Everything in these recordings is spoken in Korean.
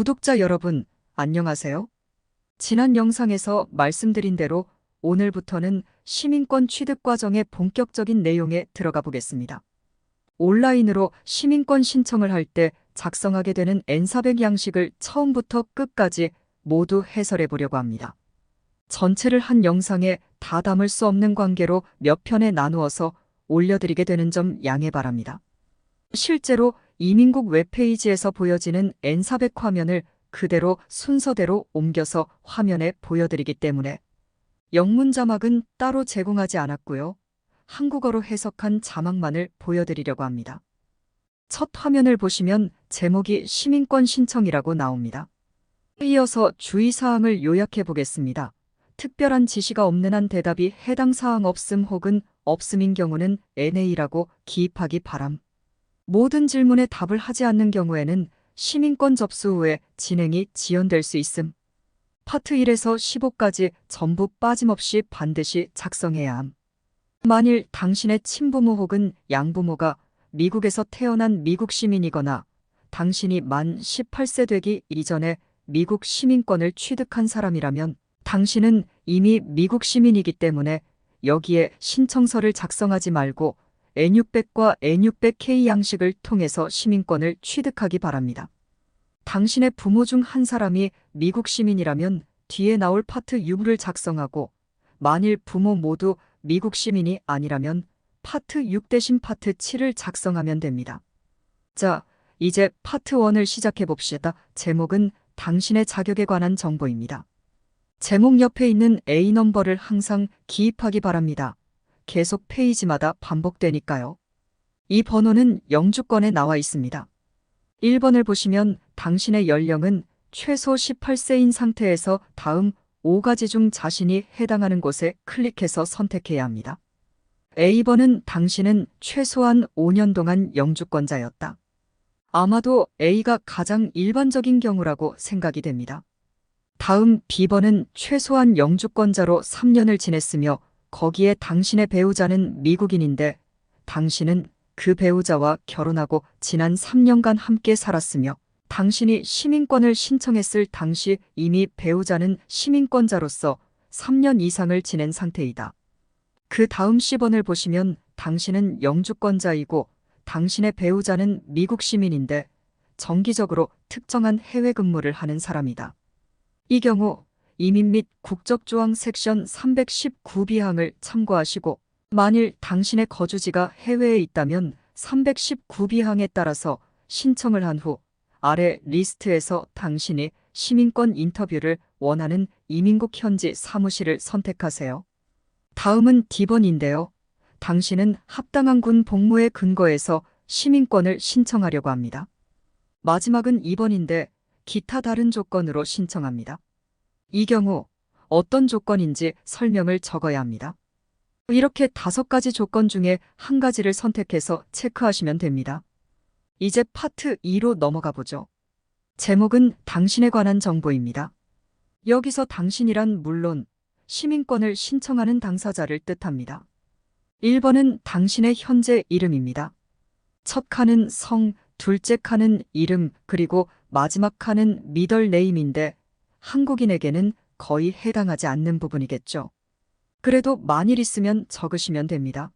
구독자 여러분, 안녕하세요. 지난 영상에서 말씀드린 대로 오늘부터는 시민권 취득 과정의 본격적인 내용에 들어가 보겠습니다. 온라인으로 시민권 신청을 할 때 작성하게 되는 N400 양식을 처음부터 끝까지 모두 해설해 보려고 합니다. 전체를 한 영상에 다 담을 수 없는 관계로 몇 편에 나누어서 올려드리게 되는 점 양해 바랍니다. 실제로 이민국 웹페이지에서 보여지는 N400 화면을 그대로 순서대로 옮겨서 화면에 보여드리기 때문에 영문 자막은 따로 제공하지 않았고요. 한국어로 해석한 자막만을 보여드리려고 합니다. 첫 화면을 보시면 제목이 시민권 신청이라고 나옵니다. 이어서 주의사항을 요약해 보겠습니다. 특별한 지시가 없는 한 대답이 해당 사항 없음 혹은 없음인 경우는 NA라고 기입하기 바람. 모든 질문에 답을 하지 않는 경우에는 시민권 접수 후에 진행이 지연될 수 있음. 파트 1에서 15까지 전부 빠짐없이 반드시 작성해야 함. 만일 당신의 친부모 혹은 양부모가 미국에서 태어난 미국 시민이거나 당신이 만 18세 되기 이전에 미국 시민권을 취득한 사람이라면 당신은 이미 미국 시민이기 때문에 여기에 신청서를 작성하지 말고 N600과 N600K 양식을 통해서 시민권을 취득하기 바랍니다. 당신의 부모 중 한 사람이 미국 시민이라면 뒤에 나올 파트 6을 작성하고 만일 부모 모두 미국 시민이 아니라면 파트 6 대신 파트 7을 작성하면 됩니다. 자, 이제 파트 1을 시작해 봅시다. 제목은 당신의 자격에 관한 정보입니다. 제목 옆에 있는 A 넘버를 항상 기입하기 바랍니다. 계속 페이지마다 반복되니까요. 이 번호는 영주권에 나와 있습니다. 1번을 보시면 당신의 연령은 최소 18세인 상태에서 다음 5가지 중 자신이 해당하는 곳에 클릭해서 선택해야 합니다. A번은 당신은 최소한 5년 동안 영주권자였다. 아마도 A가 가장 일반적인 경우라고 생각이 됩니다. 다음 B번은 최소한 영주권자로 3년을 지냈으며 거기에 당신의 배우자는 미국인인데 당신은 그 배우자와 결혼하고 지난 3년간 함께 살았으며 당신이 시민권을 신청했을 당시 이미 배우자는 시민권자로서 3년 이상을 지낸 상태이다. 그 다음 10번을 보시면 당신은 영주권자이고 당신의 배우자는 미국 시민인데 정기적으로 특정한 해외 근무를 하는 사람이다. 이 경우 이민 및 국적조항 섹션 319비항을 참고하시고 만일 당신의 거주지가 해외에 있다면 319비항에 따라서 신청을 한 후 아래 리스트에서 당신이 시민권 인터뷰를 원하는 이민국 현지 사무실을 선택하세요. 다음은 D번인데요. 당신은 합당한 군 복무의 근거에서 시민권을 신청하려고 합니다. 마지막은 2번인데 기타 다른 조건으로 신청합니다. 이 경우 어떤 조건인지 설명을 적어야 합니다. 이렇게 다섯 가지 조건 중에 한 가지를 선택해서 체크하시면 됩니다. 이제 파트 2로 넘어가 보죠. 제목은 당신에 관한 정보입니다. 여기서 당신이란 물론 시민권을 신청하는 당사자를 뜻합니다. 1번은 당신의 현재 이름입니다. 첫 칸은 성, 둘째 칸은 이름, 그리고 마지막 칸은 미덜 네임인데 한국인에게는 거의 해당하지 않는 부분이겠죠. 그래도 만일 있으면 적으시면 됩니다.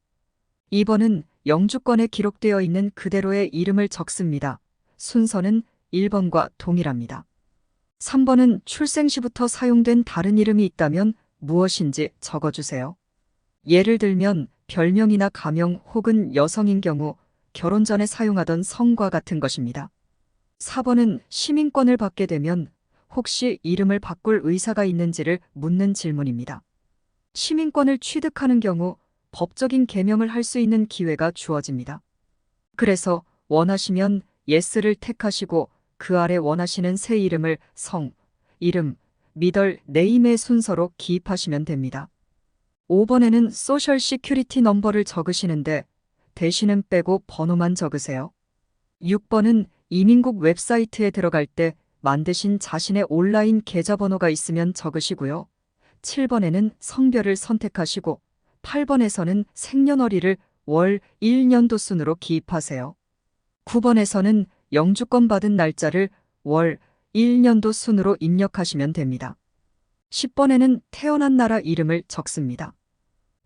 2번은 영주권에 기록되어 있는 그대로의 이름을 적습니다. 순서는 1번과 동일합니다. 3번은 출생 시부터 사용된 다른 이름이 있다면 무엇인지 적어주세요. 예를 들면 별명이나 가명 혹은 여성인 경우 결혼 전에 사용하던 성과 같은 것입니다. 4번은 시민권을 받게 되면 혹시 이름을 바꿀 의사가 있는지를 묻는 질문입니다. 시민권을 취득하는 경우 법적인 개명을 할 수 있는 기회가 주어집니다. 그래서 원하시면 예스를 택하시고 그 아래 원하시는 새 이름을 성, 이름, 미덜, 네임의 순서로 기입하시면 됩니다. 5번에는 소셜 시큐리티 넘버를 적으시는데 대신은 빼고 번호만 적으세요. 6번은 이민국 웹사이트에 들어갈 때 만드신 자신의 온라인 계좌번호가 있으면 적으시고요. 7번에는 성별을 선택하시고 8번에서는 생년월일을 월 1년도 순으로 기입하세요. 9번에서는 영주권 받은 날짜를 월 1년도 순으로 입력하시면 됩니다. 10번에는 태어난 나라 이름을 적습니다.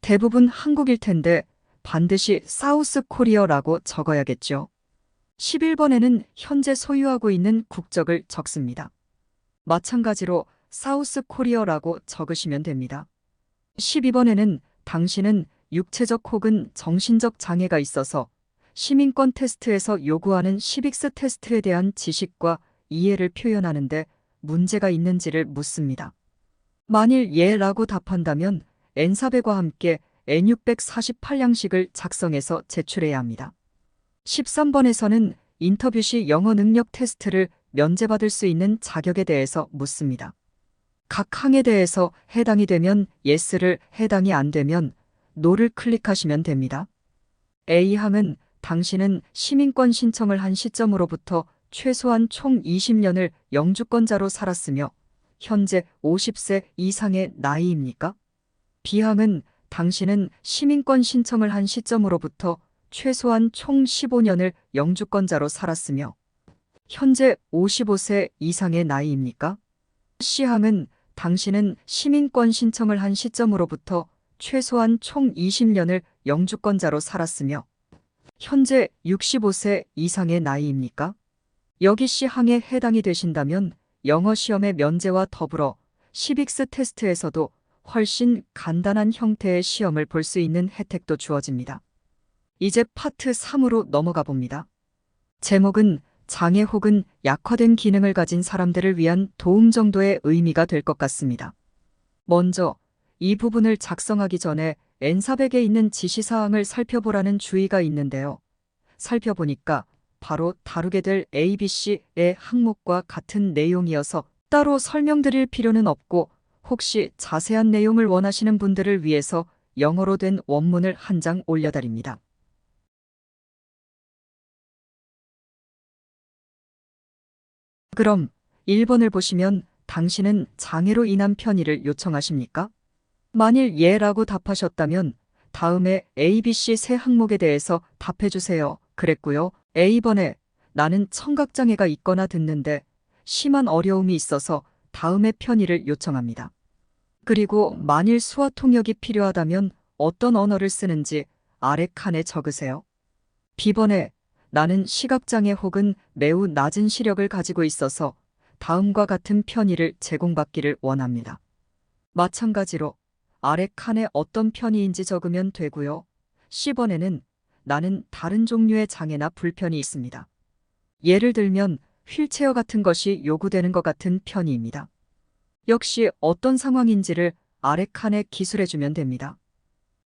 대부분 한국일 텐데 반드시 사우스 코리어라고 적어야겠죠. 11번에는 현재 소유하고 있는 국적을 적습니다. 마찬가지로 사우스 코리어라고 적으시면 됩니다. 12번에는 당신은 육체적 혹은 정신적 장애가 있어서 시민권 테스트에서 요구하는 시빅스 테스트에 대한 지식과 이해를 표현하는데 문제가 있는지를 묻습니다. 만일 예라고 답한다면 N400과 함께 N648 양식을 작성해서 제출해야 합니다. 13번에서는 인터뷰 시 영어 능력 테스트를 면제받을 수 있는 자격에 대해서 묻습니다. 각 항에 대해서 해당이 되면 yes를 해당이 안 되면 no를 클릭하시면 됩니다. A항은 당신은 시민권 신청을 한 시점으로부터 최소한 총 20년을 영주권자로 살았으며 현재 50세 이상의 나이입니까? B항은 당신은 시민권 신청을 한 시점으로부터 최소한 총 15년을 영주권자로 살았으며 현재 55세 이상의 나이입니까? C항은 당신은 시민권 신청을 한 시점으로부터 최소한 총 20년을 영주권자로 살았으며 현재 65세 이상의 나이입니까? 여기 C항에 해당이 되신다면 영어 시험의 면제와 더불어 시빅스 테스트에서도 훨씬 간단한 형태의 시험을 볼 수 있는 혜택도 주어집니다. 이제 파트 3으로 넘어가 봅니다. 제목은 장애 혹은 약화된 기능을 가진 사람들을 위한 도움 정도의 의미가 될 것 같습니다. 먼저 이 부분을 작성하기 전에 N400에 있는 지시사항을 살펴보라는 주의가 있는데요. 살펴보니까 바로 다루게 될 ABC의 항목과 같은 내용이어서 따로 설명드릴 필요는 없고 혹시 자세한 내용을 원하시는 분들을 위해서 영어로 된 원문을 한 장 올려드립니다. 그럼 1번을 보시면 당신은 장애로 인한 편의를 요청하십니까? 만일 예라고 답하셨다면 다음에 ABC 세 항목에 대해서 답해 주세요. 그랬고요. A번에 나는 청각장애가 있거나 듣는데 심한 어려움이 있어서 다음에 편의를 요청합니다. 그리고 만일 수화 통역이 필요하다면 어떤 언어를 쓰는지 아래 칸에 적으세요. B번에 나는 시각장애 혹은 매우 낮은 시력을 가지고 있어서 다음과 같은 편의를 제공받기를 원합니다. 마찬가지로 아래 칸에 어떤 편의인지 적으면 되고요. C번에는 나는 다른 종류의 장애나 불편이 있습니다. 예를 들면 휠체어 같은 것이 요구되는 것 같은 편의입니다. 역시 어떤 상황인지를 아래 칸에 기술해주면 됩니다.